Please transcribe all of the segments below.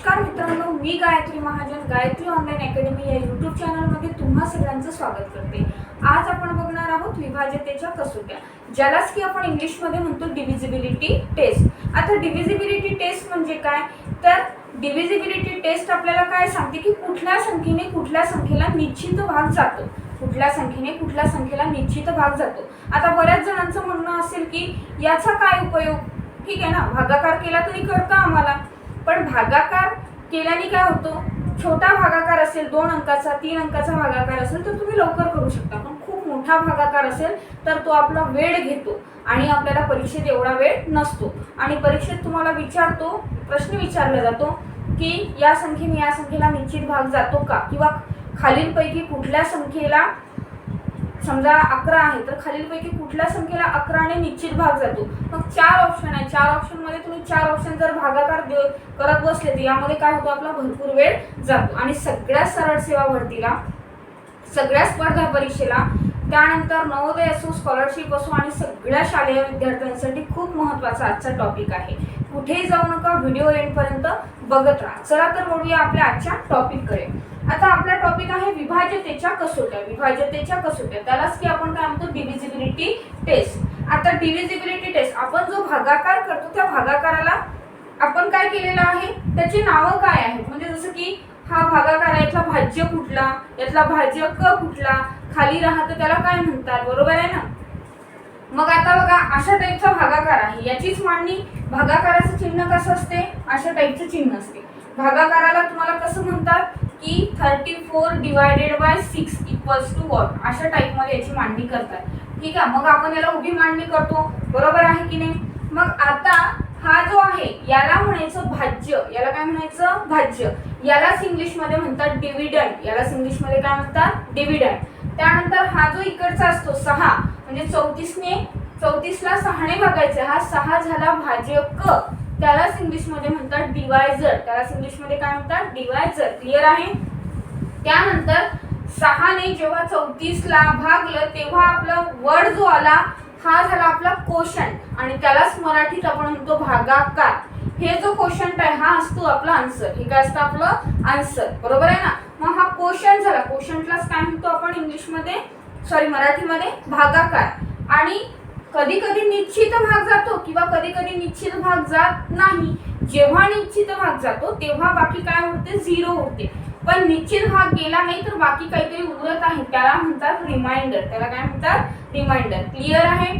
नमस्कार मित्रांनो मी गायत्री महाजन गायत्री ऑनलाईन अकॅडमी या यूट्यूब चॅनलमध्ये तुम्हा सगळ्यांचं स्वागत करते. आज आपण बघणार आहोत विभाजतेच्या कसोट्या. ज्यालाच की आपण इंग्लिशमध्ये म्हणतो डिव्हिजिबिलिटी टेस्ट आता डिव्हिजिबिलिटी टेस्ट म्हणजे काय? तर डिव्हिजिबिलिटी टेस्ट आपल्याला काय सांगते की कुठल्या संख्येने कुठल्या संख्येला निश्चित भाग जातो. कुठल्या संख्येने कुठल्या संख्येला निश्चित भाग जातो. आता बऱ्याच जणांचं म्हणणं असेल की याचा काय उपयोग? ठीक आहे ना? भागाकार केला तरी करता आम्हाला. पण भागाकार केल्याने काय होतो? छोटा भागाकार असेल दोन अंकाचा तीन अंकाचा भागाकार असेल तर तुम्ही लवकर करू शकता. पण खूप मोठा भागाकार असेल तर तो आपला वेळ घेतो आणि आपल्याला परीक्षेत एवढा वेळ नसतो. आणि परीक्षेत तुम्हाला विचारतो प्रश्न विचारला जातो की या संख्येने या संख्येला निश्चित भाग जातो का? किंवा खालीलपैकी कुठल्या संख्येला समजा अकरा आहे तर खालीलपैकी कुठल्या संख्येला अकराने निश्चित भाग जातो? मग चार ऑप्शन आहे. चार ऑप्शनमध्ये तुम्ही चार ऑप्शन जर भागाकार दे करत बसले तर यामध्ये काय होतो? आपला भरपूर वेळ जातो. आणि सगळ्या सरळ सेवा भरतीला सगळ्या स्पर्धा परीक्षेला त्यानंतर नवोदय असो स्कॉलरशिप असो आणि सगळ्या शालेय विद्यार्थ्यांसाठी खूप महत्त्वाचा आजचा टॉपिक आहे. कुठेही जाऊ नका व्हिडिओ एंडपर्यंत बघत राहा. चला तर बोलूया आपल्या आजच्या टॉपिककडे आता आपला टॉपिक आहे विभाज्यतेच्या कसोट्या. विभाज्यतेच्या कसोट्या. त्यालाच की आपण काय म्हणतो? डिव्हिजिबिलिटी टेस्ट आता डिव्हिजिबिलिटी टेस्ट आपण जो भागाकार करतो त्या भागाकाराला आपण काय केलेलं आहे? त्याची नावं काय आहेत? म्हणजे जसं की हा भागाकार आहे यातला भाज्य कुठला? यातला भाज्य क कुठला? खाली राहतं त्याला काय म्हणतात? बरोबर आहे ना? मग आता बघा अशा टाईपचा भागाकार आहे. याचीच मांडणी भागाकाराचं चिन्ह कसं असते? अशा टाईपचं चिन्ह असते. भागाकाराला तुम्हाला कसं म्हणतात? की thirty four divided by six equals to what अशा टाईपमध्ये याची मांडणी करतात. ठीक आहे मग आपण याला उभी मांडणी करतो. बरोबर आहे की नाही? मग आता हा जो आहे याला म्हणायचं भाज्य. याला काय म्हणायचं? भाज्य. यालाच इंग्लिशमध्ये म्हणतात डिव्हिडंड यालाच इंग्लिशमध्ये काय म्हणतात? डिव्हिडंड त्यानंतर हा जो इकडचा असतो सहा म्हणजे चौतीसने चौतीसला सहाने भागायचं हा सहा झाला भाज्य क त्यालाच इंग्लिशमध्ये म्हणतात डिवायझर त्यालाच इंग्लिशमध्ये काय म्हणतात? डिवायझर क्लिअर आहे? त्यानंतर सहाने जेव्हा चौतीसला भागलं तेव्हा आपला वर्ड जो आला हा झाला आपला कोशन आणि त्यालाच मराठीत आपण म्हणतो भागाकार. हे जो क्वेश्चन आहे हा असतो आपला आन्सर हे काय असतं आपलं आन्सर बरोबर आहे ना? मग हा क्वेश्चन झाला. कोशंटलाच काय म्हणतो आपण इंग्लिशमध्ये सॉरी मराठीमध्ये भागाकार. आणि कधी कधी निश्चित भाग जातो किंवा कधी कधी निश्चित भाग जात नाही. जेव्हा निश्चित भाग जातो तेव्हा बाकी काय होते? झिरो होते. पण निश्चित भाग गेला नाही तर बाकी काहीतरी उरत आहे. त्याला म्हणतात रिमाइंडर त्याला काय म्हणतात? रिमाइंडर क्लिअर आहे?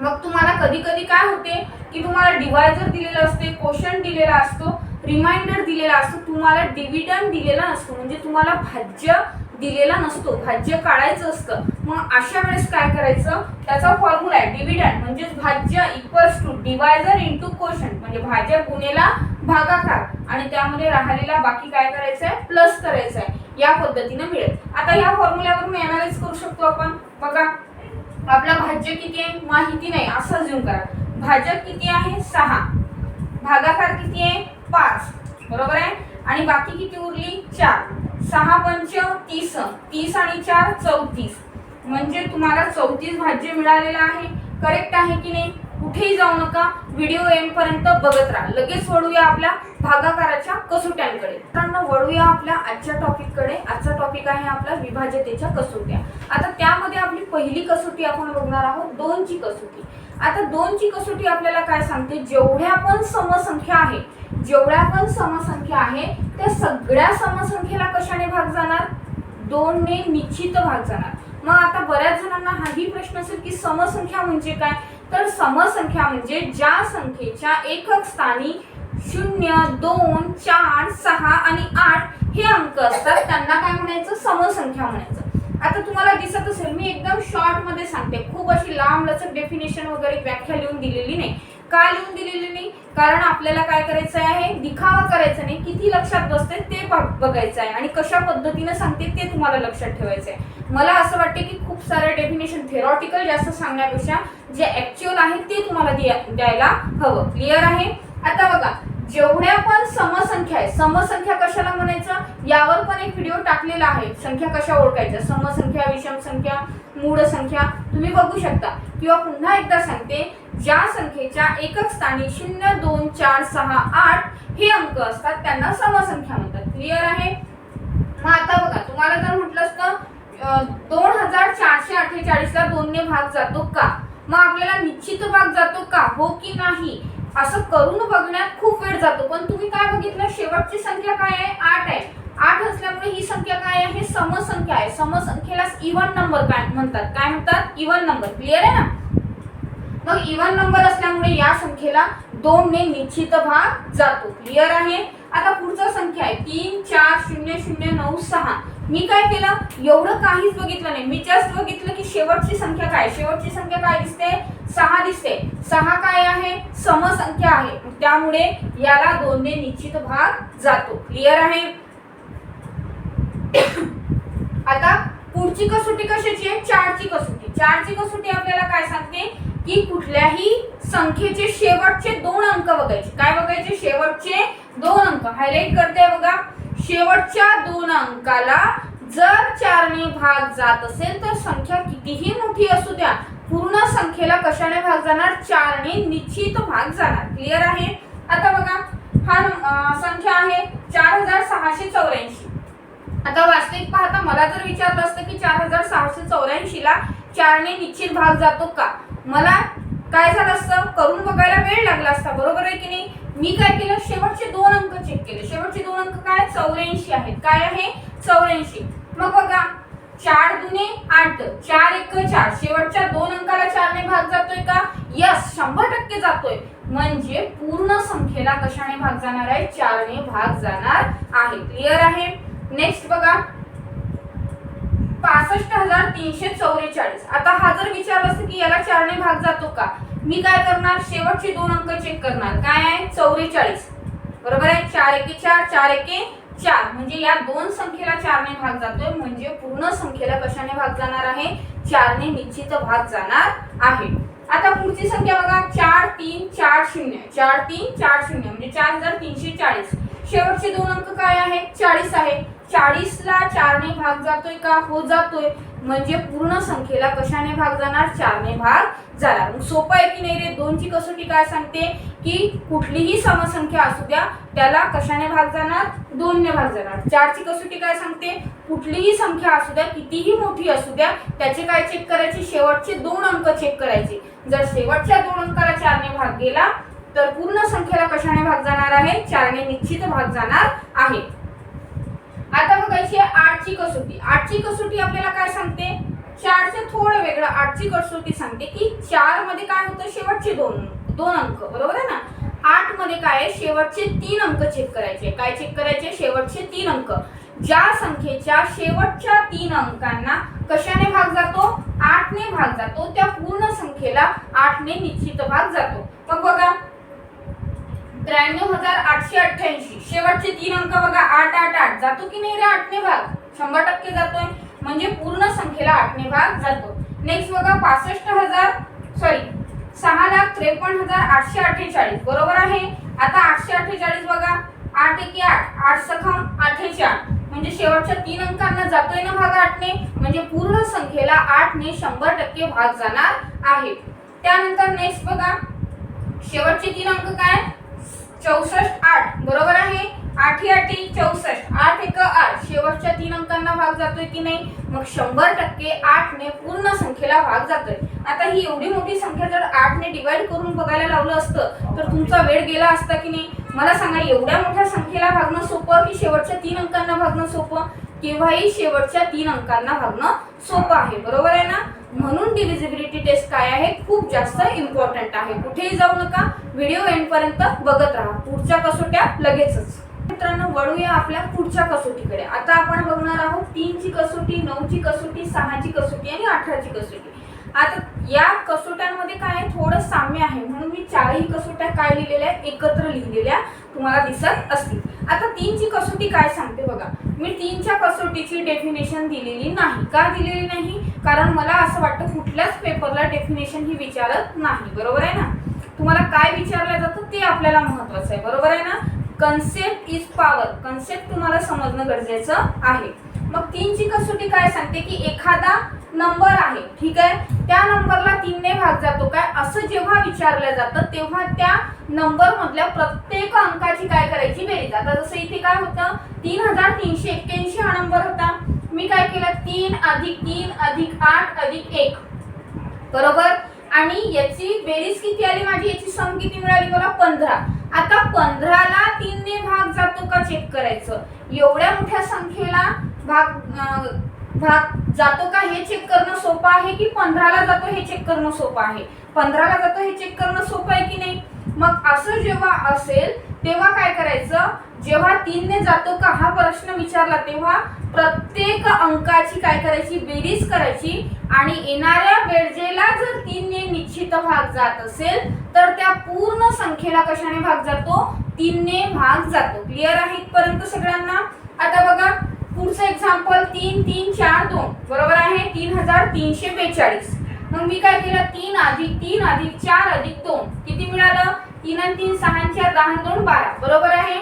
मग तुम्हाला कधी कधी काय होते? की तुम्हाला डिवायझर दिलेलं असते क्वेश्चन दिलेला असतो रिमाइंडर दिलेला असतो तुम्हाला डिव्हिडंड दिलेला असतो. म्हणजे तुम्हाला भाज्य दिलेला नसतो. भाज्य काढायचं असतं. मग अशा वेळेस काय करायचं? त्याचा फॉर्म्युला आहे डिव्हिडंड म्हणजेच भाज्य equals to divisor into question म्हणजे भाज्य गुणेला भागाकार. आणि त्यामध्ये राहिलेला बाकी काय करायचं आहे? प्लस करायचं आहे. या पद्धतीनं मिळेल. आता या फॉर्म्युल्यावरून अनालाइज करू शकतो आपण. बघा आपला भाज्य किती आहे? माहिती नाही. असं झूम करा. भाज्य किती आहे? सहा. भागाकार किती आहे? पाच. बरोबर आहे? आणि बाकी किती उरली? चार. सहा पंच तीस तीस आणि चार चौतीस. म्हणजे तुम्हाला चौतीस भाज्य मिळालेलं आहे. करेक्ट आहे की नाही? कुठेही जाऊ नका. व्हिडिओ एंडपर्यंत बघत राहा. लगेच वळूया आपल्या भागाकाराच्या कसोट्यांकडे. मित्रांनो वळूया आपल्या आजच्या टॉपिककडे आजचा टॉपिक आहे आपला विभाज्यतेच्या कसोट्या. आता त्यामध्ये आपली पहिली कसोटी आपण बघणार आहोत. दोनची कसोटी. आता दोनची कसोटी आपल्याला काय सांगते? जेवढ्या पण समसंख्या आहे जेवढ्या पण समसंख्या आहे त्या सगळ्या समसंख्येला कशाने भाग जाणार? दोनने निश्चित भाग जाणार. मग आता बऱ्याच जणांना हाही प्रश्न असेल की समसंख्या म्हणजे काय? तर समसंख्या म्हणजे ज्या संख्येच्या एकक स्थानी शून्य दोन चार सहा आणि आठ हे अंक असतात. त्यांना काय म्हणायचं? समसंख्या म्हणायचं. आता तुम्हाला दिसत असेल मी एकदम शॉर्टमध्ये सांगते. खूप अशी लांब लचक डेफिनेशन वगैरे व्याख्या लिहून दिलेली नाही. का लिहून दिलेली नाही? कारण आपल्याला काय करायचं आहे? दिखावा करायचा नाही. किती लक्षात बसते ते बघ- बघायचं आहे आणि कशा पद्धतीनं सांगते ते तुम्हाला लक्षात ठेवायचं आहे मला असं वाटते की खूप सारे डेफिनेशन थेरॉटिकल जास्त सांगण्यापेक्षा जे ऍक्च्युअल आहे ते तुम्हाला द्यायला हवं. क्लिअर आहे? आता बघा जेवढ्या पण समसंख्या आहे समसंख्या कशाला म्हणायचं? यावर पण एक व्हिडिओ टाकलेला आहे. संख्या कशा ओळखायच्या? समसंख्या विषम संख्या मूळ संख्या तुम्ही बघू शकता. किंवा पुन्हा एकदा सांगते ज्या संख्येच्या एकक स्थानी शून्य दोन चार सहा आठ हे अंक असतात त्यांना समसंख्या म्हणतात. क्लिअर आहे? मग आता बघा तुम्हाला जर म्हटलं असतं दोन हजार चारशे अठ्ठेचाळीसला दोनने भाग जातो का? मग आपल्याला निश्चित भाग जातो का? हो की नाही? असं करून बघण्यात खूप वेळ जातो. पण तुम्ही काय बघितलं? शेवटची संख्या काय आहे? आठ आहे. आठ असल्यामुळे ही संख्या काय आहे? समसंख्या आहे. समसंख्येला इव्हन नंबर काय म्हणतात? काय म्हणतात? इव्हन नंबर क्लिअर आहे ना? मग इव्हन नंबर असल्यामुळे या संख्येला दोन ने निश्चित भाग जातो. क्लिअर आहे? आता पुढचा संख्या आहे. तीन चार शून्य शून्य नऊ सहा. मी काय केलं? एवढं काहीच बघितलं नाही. मी जस्ट बघितलं की शेवटची संख्या काय? शेवटची संख्या काय दिसते? सहा दिसते. सहा काय आहे? समसंख्या आहे. त्यामुळे याला दोनने निश्चित भाग जातो. क्लिअर आहे? आता पुढची कसोटी कशाची आहे? चारची कसोटी. चारची कसोटी आपल्याला काय सांगते? की कुठल्याही संख्येचे शेवटचे दोन अंक बघायचे. काय बघायचे? शेवटचे दोन अंक. हायलाइट करते बघा. शेवटच्या दोन अंकाला जर चारने भाग जात असेल तर संख्या कितीही मोठी असू द्या पूर्ण संख्येला कशाने भाग जाणार? चारने निश्चित भाग जाणार. क्लिअर आहे? आता बघा हा संख्या आहे चार हजार सहाशे चौऱ्याऐंशी. आता वास्तविक पाहता मला जर विचारलं असतं की चार हजार सहाशे चौऱ्याऐंशी ला चारने निश्चित भाग जातो का? मला काय झालं असतं? करून बघायला वेळ लागला असता. बरोबर आहे की नाही? मी काय केलं? शेवटचे दोन अंक चेक केले. शेवटचे दोन अंक काय? चौऱ्याऐंशी आहेत. काय आहे? चौऱ्याऐंशी. मग बघा चार दुने आठ चार एक चार. शेवटच्या दोन अंकाला चारने भाग जातोय का? यस शंभर टक्के जातोय. म्हणजे पूर्ण संख्येला कशाने भाग जाणार आहे? चारने भाग जाणार आहे. क्लिअर आहे? नेक्स्ट बघा. पासष्ट हजार तीनशे चौवेचाळीस आता हा जर विचारलं असतं की याला चारने भाग जातो का? मी काय करणार? शेवटचे दोन अंक चेक करणार. काय आहे? चौवेचाळीस. बरोबर आहे? चार एके चार चार एके चार. म्हणजे या दोन संख्येला चारने भाग जातोय. म्हणजे पूर्ण संख्येला कशाने भाग जाणार आहे? चारने निश्चित भाग जाणार आहे. आता पुढची संख्या बघा. चार तीन चार शून्य. चार तीन चार शून्य. म्हणजे चार हजार तीनशे चाळीस. शेवटचे दोन अंक काय आहे? चाळीस आहे. चाळीसला चारने भाग जातोय का? हो जातोय. म्हणजे पूर्ण संख्येला कशाने भाग जाणार? चारने भाग जाणार. मग सोपं आहे की नाही रे? दोनची कसोटी काय सांगते? की कुठलीही समसंख्या असू द्या त्याला कशाने भाग जाणार? दोनने भाग जाणार. चारची कसोटी काय सांगते? कुठलीही संख्या असू द्या कितीही मोठी असू द्या त्याचे काय चेक करायचे? शेवटचे दोन अंक चेक करायचे. जर शेवटच्या दोन अंकाला चारने भाग गेला तर पूर्ण संख्येला कशाने भाग जाणार आहे? चारने निश्चित भाग जाणार आहे. आता बघायची आहे आठची कसोटी. आठची कसोटी आपल्याला काय सांगते? चारचं थोडं वेगळं. आठची कसोटी सांगते की चारमध्ये काय होतं? शेवटचे दोन दोन अंक बरोबर आहे ना? आठमध्ये काय आहे? शेवटचे तीन अंक चेक करायचे. काय चेक करायचे? शेवटचे तीन अंक. ज्या संख्येच्या शेवटच्या तीन अंकांना कशाने भाग जातो? आठने भाग जातो. त्या पूर्ण संख्येला आठने निश्चित भाग जातो. मग बघा त्र्याण्णव हजार आठशे अठ्ठ्याऐंशी. शेवटचे तीन अंक बघा आठ आठ आठ. जातो की नाही रे आठने भाग? शंभर टक्के जातोय. म्हणजे पूर्ण संख्येला आठने भाग जातो. नेक्स्ट बघा पासष्ट हजार सॉरी सहा लाख त्रेपन्न हजार आठशे अठ्ठेचाळीस. बरोबर आहे? आता आठशे अठ्ठेचाळीस बघा. आठ एके आठ आठ सखम अठ्ठेचाळीस म्हणजे शेवटच्या तीन अंकांना जातोय ना भाग आठने? म्हणजे पूर्ण संख्येला आठने शंभर टक्के भाग जाणार आहे. त्यानंतर नेक्स्ट बघा. शेवटचे तीन अंक काय? चौसष्ट आठ बरोबर आहे? आठी आठी चौसष्ट. आठ एक आठ. शेवटच्या तीन अंकांना भाग जातोय की नाही? मग शंभर टक्के आठने पूर्ण संख्येला भाग जातोय. आता ही एवढी मोठी संख्या जर आठने डिवाइड करून बघायला लावलं असतं तर तुमचा वेळ गेला असता की नाही? मला सांगा एवढ्या मोठ्या संख्येला भागणं सोपं की शेवटच्या तीन अंकांना भागणं सोपं? केव्हाही शेवटच्या तीन अंकांना भागणं सोपं आहे. बरोबर आहे ना? म्हणून डिव्हिजिबिलिटी टेस्ट काय आहे? खूप जास्त इम्पॉर्टंट आहे. कुठेही जाऊ नका. व्हिडिओ एंडपर्यंत बघत राहा. पुढच्या कसोट्या लगेचच. मित्रांनो वळूया आपल्या पुढच्या कसोटीकडे. आता आपण बघणार आहोत तीनची कसोटी नऊची कसोटी सहाची कसोटी आणि अठराची कसोटी. आता या कसोट्यांमध्ये काय आहे? थोडं साम्य आहे. म्हणून मी चारही कसोट्या काय लिहिलेल्या आहेत? एकत्र लिहिलेल्या तुम्हाला दिसत असतील. आता तीनची कसोटी काय सांगते बघा. मी तीनच्या कसोटीची डेफिनेशन दिलेली नाही. का दिलेली नाही? कारण मला असं वाटतं कुठल्याच पेपरला डेफिनेशन ही विचारत नाही. बरोबर आहे ना? तुम्हाला काय विचारलं जातं ते आपल्याला महत्वाचं आहे. बरोबर आहे ना? कन्सेप्ट इज पॉवर कन्सेप्ट तुम्हाला समजणं गरजेचं आहे. मग तीनची कसोटी काय सांगते की एखादा नंबर आहे ठीक आहे? त्या नंबरला तीनने भाग जातो काय? असं जेव्हा विचारलं जातं तेव्हा त्या नंबर मधल्या प्रत्येक अंकाची काय करायची बेरीज. आता जसं इथे काय होतं तीन हजार तीनशे एक्क्याऐंशी हा नंबर होता. मी काय केलं? तीन अधिक तीन अधिक आठ अधिक एक. बरोबर? आणि याची बेरीज किती आली माझी? याची सम किती मिळाली मला? पंधरा. आता पंधराला तीनने भाग जातो का? चेक करायचं. एवढ्या मोठ्या संख्येला भाग भाग जातो का हे चेक करणं सोपं आहे की पंधराला जातो हे चेक करणं सोपं आहे? पंधराला जातो हे चेक करणं सोपं आहे की नाही? मग असं जेव्हा असेल तेव्हा काय करायचं? जेव्हा तीनने जातो का हा प्रश्न विचारला तेव्हा प्रत्येक अंकाची काय करायची? बेरीज करायची. आणि येणाऱ्या बेरजेला जर तीनने निश्चित भाग जात असेल तर त्या पूर्ण संख्येला कशाने भाग जातो? तीनने भाग जातो. क्लिअर आहे इथपर्यंत सगळ्यांना? आता बघा पुढचं एक्झाम्पल तीन तीन चार दोन. बरोबर आहे? तीन हजार तीनशे बेचाळीस. मग मी काय केलं? तीन अधिक तीन अधिक चार अधिक दोन. किती मिळालं? तीन आणि तीन सहा चार दहा दोन बारा. बरोबर आहे?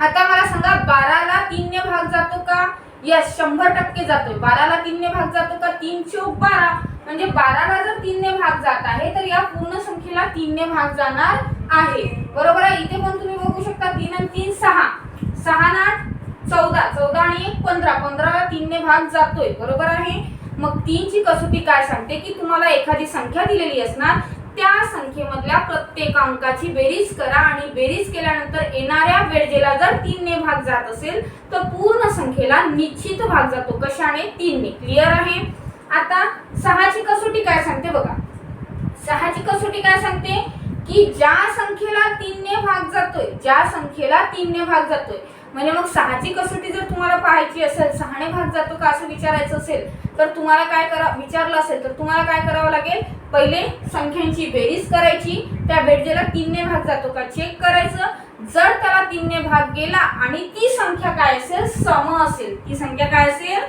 आता मला सांगा बाराला तीनने भाग जातो का? यस शंभर टक्के जातोय. बाराला तीनने भाग जातो का? तीन चौक बारा. म्हणजे बाराला जर तीनने भाग जात आहे तर या पूर्ण संख्येला तीनने भाग जाणार आहे. बरोबर आहे? इथे पण तुम्ही बघू शकता तीन आणि तीन सहा. सहा ना आठ, चौदा. चौदा आणि एक पंधरा. पंधराला तीनने भाग जातोय. बरोबर आहे? मग तीनची कसोटी काय सांगते की तुम्हाला एखादी संख्या दिलेली असणार त्या संख्येमधल्या प्रत्येक अंकाची बेरीज करा आणि बेरीज केल्यानंतर येणाऱ्या वेळजेला जर तीनने भाग जात असेल तर पूर्ण संख्येला निश्चित भाग जातो. कशाने? तीनने. क्लिअर आहे? आता सहाची कसोटी काय सांगते बघा. सहाची कसोटी काय सांगते? की ज्या संख्येला तीनने भाग जातोय ज्या संख्येला तीनने भाग जातोय म्हणजे मग सहाची कसोटी जर तुम्हाला पाहायची असेल सहाने भाग जातो का असं विचारायचं असेल तर तुम्हाला काय करा विचारलं असेल तर तुम्हाला काय करावं लागेल? पहिले संख्यांची बेरीज करायची त्या बेरजेला तीनने भाग जातो का? चेक करायचं. जर त्याला तीनने भाग गेला आणि ती संख्या काय असेल? सम असेल. ती संख्या काय असेल?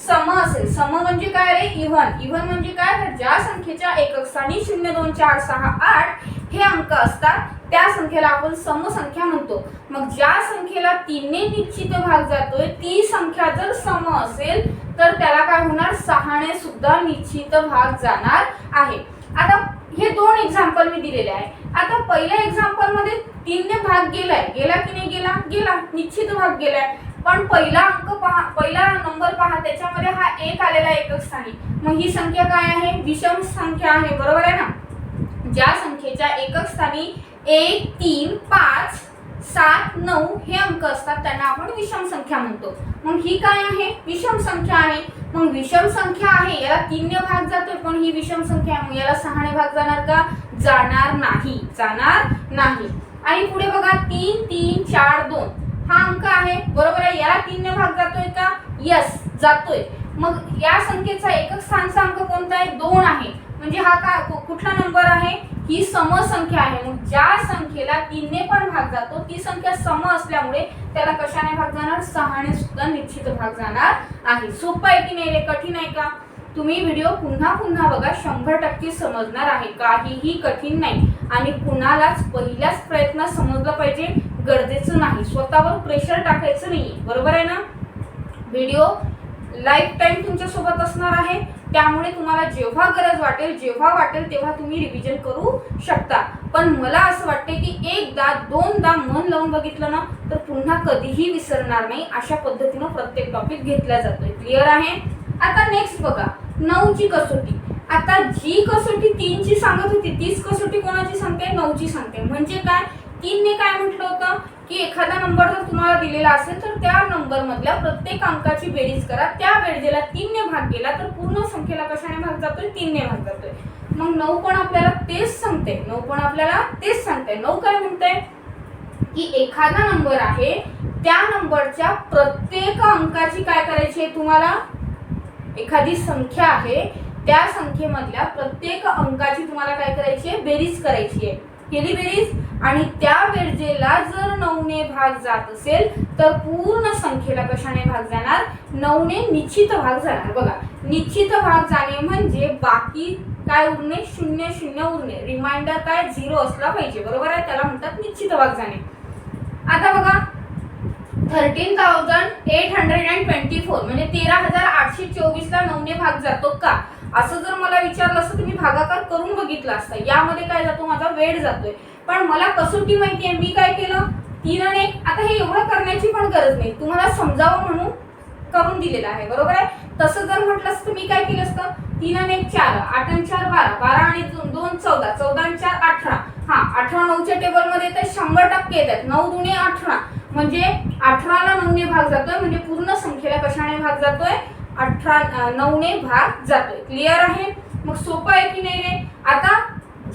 सम असेल. सम म्हणजे काय रे? इव्हन इव्हन म्हणजे काय? तर ज्या संख्येच्या एकक स्थानी शून्य दोन चार सहा आठ हे अंक असतात त्या संख्येला आपण समसंख्या म्हणतो. मग ज्या संख्येला तीनने निश्चित भाग जातोय ती संख्या जर सम असेल तर त्याला काय होणार? सहाने सुद्धा निश्चित भाग जाणार आहे. आता हे दोन एक्झाम्पल मी दिलेले आहे. आता पहिल्या एक्झाम्पलमध्ये तीनने भाग गेलाय. गेला की नाही गेला? गेला. निश्चित भाग गेलाय. पण पहिला अंक पहा पहिला नंबर पहा त्याच्यामध्ये हा एक आलेला एकक स्थानी मग ही संख्या काय आहे? विषम संख्या आहे बरोबर आहे ना? ज्या संख्येच्या एकक स्थानी एक तीन पाच सात नऊ हे अंक असतात त्यांना आपण विषम संख्या म्हणतो. मग ही काय आहे? विषम संख्या आहे. मग विषम संख्या आहे याला तीनने भाग जातोय पण ही विषम संख्या आहे. मग याला सहाने भाग जाणार का? जाणार नाही. जाणार नाही. आणि पुढे बघा तीन तीन चार दोन. हा अंक आहे. बरोबर आहे? याला तीनने भाग जातोय का? यस जातोय. मग या संख्येचा एकक स्थानचा अंक कोणता आहे? दोन आहे. म्हणजे हा का कुठला नंबर आहे? ही समसंख्या आहे. मग ज्या संख्येला तीनने पण भाग जातो ती संख्या सम असल्यामुळे त्याला कशाने भाग जाणार? सहाने सुद्धा निश्चित भाग जाणार आहे. सोपं आहे की नाही रे? कठीण आहे का? तुम्ही व्हिडिओ पुन्हा पुन्हा बघा. शंभर टक्के समजणार आहे. काहीही कठीण नाही. आणि कुणालाच पहिल्याच प्रयत्न समजलं पाहिजे. गरजेचं नाही. स्वतःवर प्रेशर टाकायचं नाही बरोबर आहे ना? व्हिडिओ लाईफ टाईम तुमच्यासोबत असणार आहे. त्यामुळे तुम्हाला जेव्हा गरज वाटेल जेव्हा वाटेल तेव्हा तुम्ही रिव्हिजन करू शकता. पण मला असं वाटते की एकदा दोनदा मन लावून बघितलं ना तर पुन्हा कधीही विसरणार नाही. अशा पद्धतीनं प्रत्येक टॉपिक घेतला जातोय. क्लिअर आहे? आता नेक्स्ट बघा. नऊची कसोटी. आता जी कसोटी तीनची सांगत होती तीच कसोटी कोणाची सांगते? नऊची सांगते. म्हणजे काय? तीनने काय म्हटलं होतं? की एखादा नंबर जर तुम्हाला दिलेला असेल तर त्या नंबरमधल्या प्रत्येक अंकाची बेरीज करा. त्या बेरजेला तीनने भाग गेला तर पूर्ण संख्येला कशाने भाग जातोय? तीनने भाग जातोय. मग नऊ पण आपल्याला तेच सांगते नऊ पण आपल्याला तेच सांगते नऊ काय म्हणते की एखादा नंबर आहे त्या नंबरच्या प्रत्येक अंकाची काय करायची आहे तुम्हाला? एखादी संख्या आहे त्या संख्येमधल्या प्रत्येक अंकाची तुम्हाला काय करायची आहे? बेरीज करायची आहे. केली बेरीज? आणि त्या बेरजेला जर नऊने भाग जात असेल तर पूर्ण संख्येला कशाने भाग जाणार? नऊने निश्चित भाग जाणार. बघा निश्चित भाग जाणे म्हणजे बाकी काय उरणे? शून्य शून्य उरणे. रिमाइंडर काय? झिरो असला पाहिजे. बरोबर आहे? त्याला म्हणतात निश्चित भाग जाणे. आता बघा thirteen thousand eight hundred and twenty four म्हणजे तेरा हजार आठशे चोवीसला नऊने भाग जातो का? असं जर मला विचारलं असतं तर मी भागाकार करून बघितलं असतं. यामध्ये काय जातो? माझा वेळ जातोय. पण मला कसोटी माहिती आहे मी काय केलं? तीन आणि एक आता हे एवढं करण्याची पण गरज नाही. तुम्हाला समजावं म्हणून करून दिलेलं आहे बरोबर आहे? तसं जर म्हटलं असतं तर मी काय केलं असतं? तीन आणि एक चार आठ आणि चार बारा. बारा आणि दोन दोन चौदा. चौदा आणि चार अठरा. हा अठरा नऊच्या टेबलमध्ये तर शंभर टक्के येतात. नऊ दुणे अठरा. म्हणजे अठराला नऊने भाग जातोय म्हणजे पूर्ण संख्येला कशाने भाग जातोय? अठरा नऊने भाग जातोय. क्लिअर आहे? मग सोपं आहे की नाही रे? आता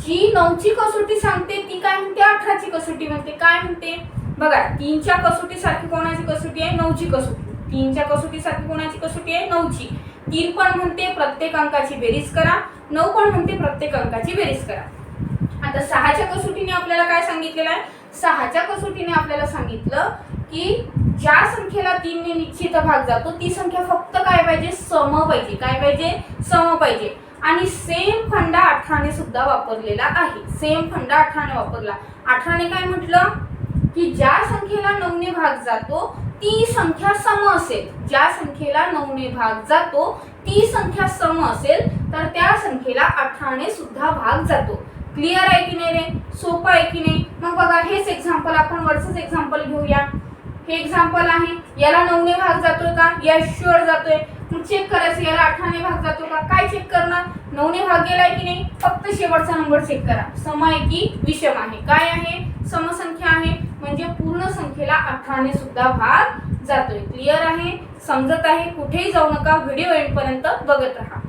जी नऊची कसोटी सांगते ती काय म्हणते अठराची कसोटी म्हणते. काय म्हणते बघा तीनच्या कसोटी सारखी कोणाची कसोटी आहे? नऊची कसोटी. तीनच्या कसोटी सारखी कोणाची कसोटी आहे? नऊची. तीन पण म्हणते प्रत्येक अंकाची बेरीज करा. नऊ पण म्हणते प्रत्येक अंकाची बेरीज करा. आता सहाच्या कसोटीने आपल्याला काय सांगितलेलं आहे? सहाच्या कसोटीने आपल्याला सांगितलं की ज्या संख्येला तीनने निश्चित भाग जातो ती संख्या फक्त काय पाहिजे? सम पाहिजे. काय पाहिजे? सम पाहिजे. आणि सेम फंडा अठराने सुद्धा वापरलेला आहे. सेम फंडा अठराने वापरला. अठराने काय म्हटलं? की ज्या संख्येला नऊने भाग जातो ती संख्या सम असेल. ज्या संख्येला नऊने भाग जातो ती संख्या सम असेल तर त्या संख्येला अठराने सुद्धा भाग जातो. क्लिअर आहे की नाही रे? सोपं आहे की नाही? मग बघा हेच एक्झाम्पल आपण वरचंच एक्झाम्पल घेऊया. हे एक्झाम्पल आहे. याला नऊने भाग जातोय का? या शुअर जातोय. मग चेक करायचं याला अठराने भाग जातो का? काय चेक करणार? नऊने भाग गेलाय की नाही? फक्त शेवटचा नंबर चेक करा. सम आहे की विषम आहे. काय आहे? समसंख्या आहे. म्हणजे पूर्ण संख्येला अठराने सुद्धा भाग जातोय. क्लिअर आहे? समजत आहे? कुठेही जाऊ नका. व्हिडिओ एंडपर्यंत बघत राहा.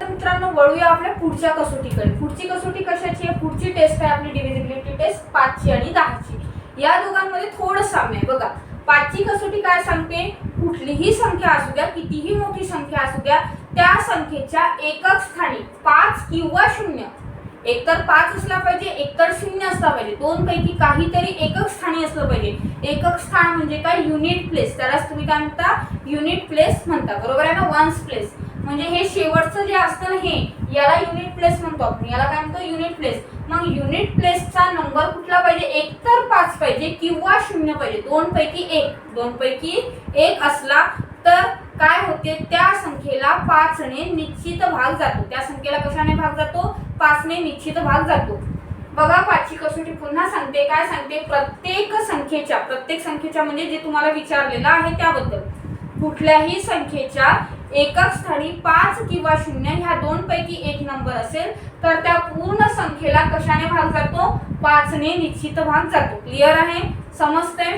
तर मित्रांनो वळूया आपल्या पुढच्या कसोटीकडे. पुढची कसोटी कशाची आहे? पुढची टेस्ट आहे आपली डिव्हिजिबिलिटी टेस्ट पाचची आणि दहाची. या दोघांमध्ये थोडं साम्य आहे. बघा पाचची कसोटी काय सांगते? कुठलीही संख्या असू द्या कितीही मोठी संख्या असू द्या त्या संख्येच्या एकक स्थानी पाच किंवा शून्य. एकतर पाच असला पाहिजे एकतर शून्य असला पाहिजे. दोन पैकी काहीतरी एकक स्थानी असलं पाहिजे. एकक स्थान म्हणजे काय? युनिट प्लेस त्यालाच तुम्ही काय म्हणता? युनिट प्लेस म्हणता. बरोबर आहे ना? वन्स प्लेस म्हणजे हे शेवटचं जे असतं ना हे याला युनिट प्लेस म्हणतो आपण. याला काय म्हणतो? युनिट प्लेस मग युनिट प्लेसचा नंबर कुठला पाहिजे? एक तर पाच पाहिजे किंवा शून्य पाहिजे. दोन पैकी एक. दोन पैकी एक असला तर काय होते? त्या संख्येला पाचने निश्चित भाग जातो. त्या संख्येला कशाने भाग जातो? पाचने निश्चित भाग जातो. बघा पाचची कसोटी पुन्हा सांगते. काय सांगते? प्रत्येक संख्येच्या प्रत्येक संख्येच्या म्हणजे जे तुम्हाला विचारलेलं आहे त्याबद्दल. कुठल्याही संख्येच्या एकक स्थानी पाच किंवा शून्य ह्या दोन पैकी एक नंबर असेल तर त्या पूर्ण संख्येला कशाने भाग जातो? पाचने निश्चित भाग जातो. क्लिअर आहे? समजते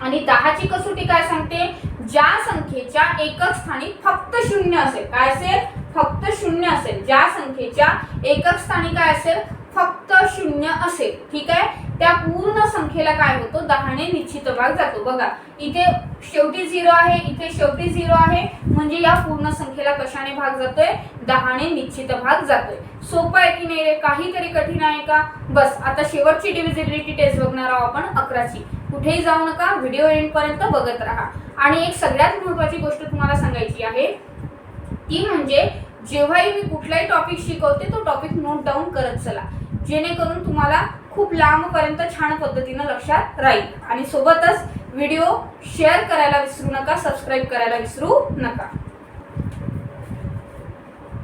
आणि दहाची कसोटी काय सांगते? ज्या संख्येच्या एकक स्थानी फक्त शून्य असेल. काय असेल? फक्त शून्य असेल. ज्या संख्येच्या एकक स्थानी काय असेल? फक्त शून्य असेल. ठीक आहे? त्या पूर्ण संख्येला काय होतो? दहाने निश्चित भाग जातो. बघा इथे शेवटी झिरो आहे इथे शेवटी झिरो आहे. म्हणजे या पूर्ण संख्येला कशाने भाग जातोय? दहाने निश्चित भाग जातोय. सोपं आहे की नाही रे? काहीतरी कठीण आहे का? बस आता शेवटची डिव्हिजिबिलिटी टेस्ट बघणार आहोत आपण अकराची. कुठेही जाऊ नका व्हिडिओ एंड पर्यंत बघत राहा. आणि एक सगळ्यात महत्वाची गोष्ट तुम्हाला सांगायची आहे ती म्हणजे जेव्हाही मी कुठलाही टॉपिक शिकवते तो टॉपिक नोट डाऊन करत चला. जेणेकरून तुम्हाला खूप लांबपर्यंत छान पद्धतीनं लक्षात राहील. आणि सोबतच व्हिडिओ शेअर करायला विसरू नका सबस्क्राईब करायला विसरू नका.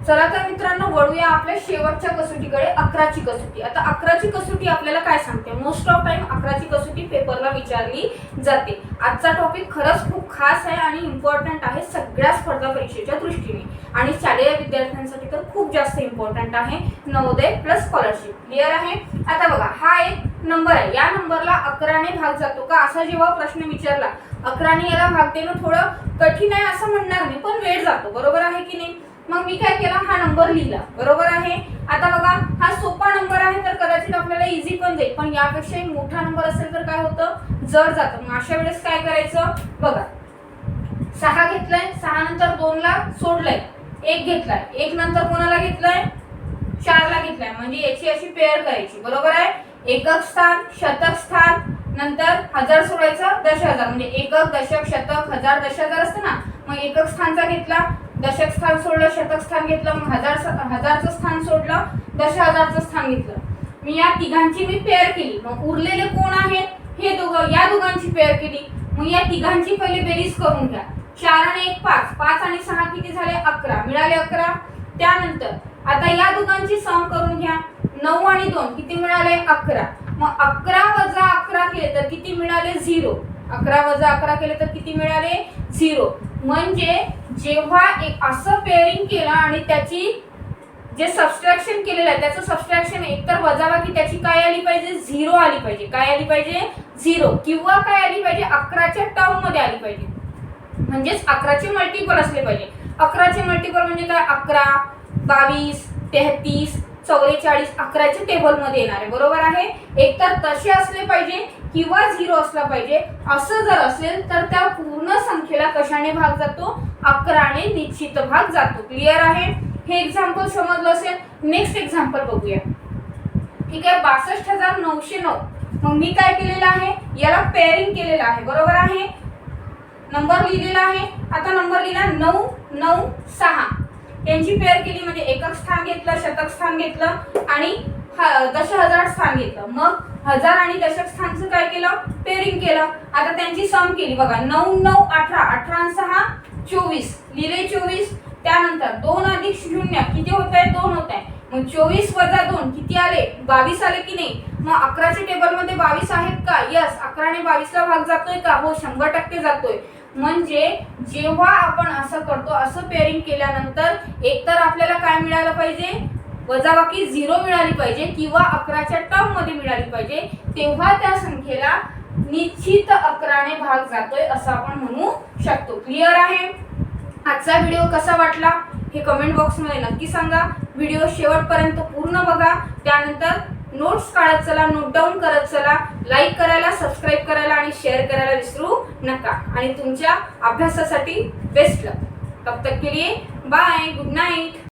चला तर मित्रांनो वळूया आपल्या शेवटच्या कसोटीकडे अकराची कसोटी. आता अकराची कसोटी आपल्याला काय सांगते? मोस्ट ऑफ टाइम अकराची कसोटी पेपरला विचारली जाते. आजचा टॉपिक खरंच खूप खास आहे आणि इम्पॉर्टंट आहे सगळ्या स्पर्धा परीक्षेच्या दृष्टीने. आणि शालेय विद्यार्थ्यांसाठी तर खूप जास्त इम्पॉर्टंट आहे. नवोदय प्लस स्कॉलरशिप क्लिअर आहे? आता बघा हा एक नंबर आहे. या नंबरला अकराने भाग जातो का? असा जेव्हा प्रश्न विचारला अकराने याला भाग देणं थोडं कठीण आहे असं म्हणणार नाही पण वेळ जातो. बरोबर आहे की नाही? मग मी काय केला? हा नंबर लिहिला. बरोबर आहे? आता बघा हा सोपा नंबर आहे तर कदाचित आपल्याला इझी पण जाईल. पण यापेक्षाही मोठा नंबर असेल तर काय होतं? जड जातं. मग अशा वेळेस काय करायचं? बघा. सहा घेतलाय सहा नंतर दोनला सोडलाय. एक घेतलाय. एक नंतर कोणाला घेतलाय? चारला घेतलाय. म्हणजे याची अशी पेअर करायची. बरोबर आहे? एकक स्थान शतक स्थान नंतर हजार सोडायचं दश हजार म्हणजे एकक दशक शतक हजार दश हजार असतं ना? मग एकक स्थानचा घेतला दशक स्थान सोडलं शतक स्थान घेतलं मग हजार हजारचं स्थान सोडलं दश हजारचं स्थान घेतलं. मी या तिघांची मी पेअर केली. मग उरलेले कोण आहेत? हे दोघं या दोघांची पेअर केली. मग या तिघांची पहिले बेरीज करून घ्या. चार आणि एक पाच. पाच आणि सहा किती झाले? अकरा. मिळाले अकरा. त्यानंतर आता या दोघांची सम करून घ्या. नऊ आणि दोन किती मिळाले? अकरा. मग अकरा वजा अकरा केले तर किती मिळाले? झिरो. अकरा वजा अकरा केले तर किती मिळाले? झिरो. म्हणजे जेव्हा एक असं पेअरिंग केलं आणि त्याची जे सबस्ट्रॅक्शन केलेलं आहे त्याचं सबस्ट्रॅक्शन एकतर वजाबाकी त्याची काय आली पाहिजे? झिरो आली पाहिजे. काय आली पाहिजे? झिरो किंवा काय आली पाहिजे? अकराच्या टर्ममध्ये आली पाहिजे. म्हणजेच अकराचे मल्टिपल असले पाहिजे. अकराचे मल्टिपल म्हणजे काय? अकरा बावीस तेहतीस चौवेचाळीस अकराच्या टेबलमध्ये येणार आहे. बरोबर आहे? एकतर तसे असले पाहिजे किंवा झिरो असला पाहिजे असं जर असेल तर त्या पूर्ण संख्येला कशाने भाग जातो? अकराने निश्चित भाग जातो. क्लिअर आहे? हे एक्झाम्पल समजलं असेल. नेक्स्ट एक्झाम्पल बघूया. ठीक आहे? बासष्ट हजार नऊशे नऊ. मग मी काय केलेलं आहे? याला पेअरिंग केलेलं आहे. बरोबर आहे? नंबर लिहिलेला आहे. आता नंबर लिहिला नऊ नऊ सहा. यांची पेअर केली म्हणजे एकक स्थान घेतलं शतक स्थान घेतलं आणि दश हजार स्थान घेतलं. मग हजार आणि दशक स्थानचं काय केलं? पेरिंग केलं. आता त्यांची सम केली. बघा नऊ नऊ अठरा अठरा सहा चोवीस. लिहिले चोवीस. त्यानंतर दोन अधिक शून्य किती होत आहे दोन होत आहे मग चोवीस वजा दोन किती आले? बावीस आले की नाही? मग अकराच्या टेबलमध्ये बावीस आहेत का? यस अकराने बावीसला भाग जातोय का? हो शंभर टक्के जातोय. म्हणजे जेव्हा आपण असं करतो असं पेअरिंग केल्यानंतर एकतर आपल्याला काय मिळालं पाहिजे? वजाबाकी झिरो मिळाली पाहिजे किंवा अकराच्या टर्ममध्ये मिळाली पाहिजे तेव्हा त्या संख्येला निश्चित अकराने भाग जातोय असं आपण म्हणू शकतो. क्लिअर आहे? आजचा व्हिडिओ कसा वाटला? हे कमेंट बॉक्समध्ये नक्की सांगा. व्हिडिओ शेवटपर्यंत पूर्ण बघा. त्यानंतर नोट्स काढत चला नोट डाऊन करत चला. लाईक करायला सबस्क्राईब करायला आणि शेअर करायला विसरू नका. आणि तुमच्या अभ्यासासाठी बेस्ट लक तब तक के लिए बाय गुड नाईट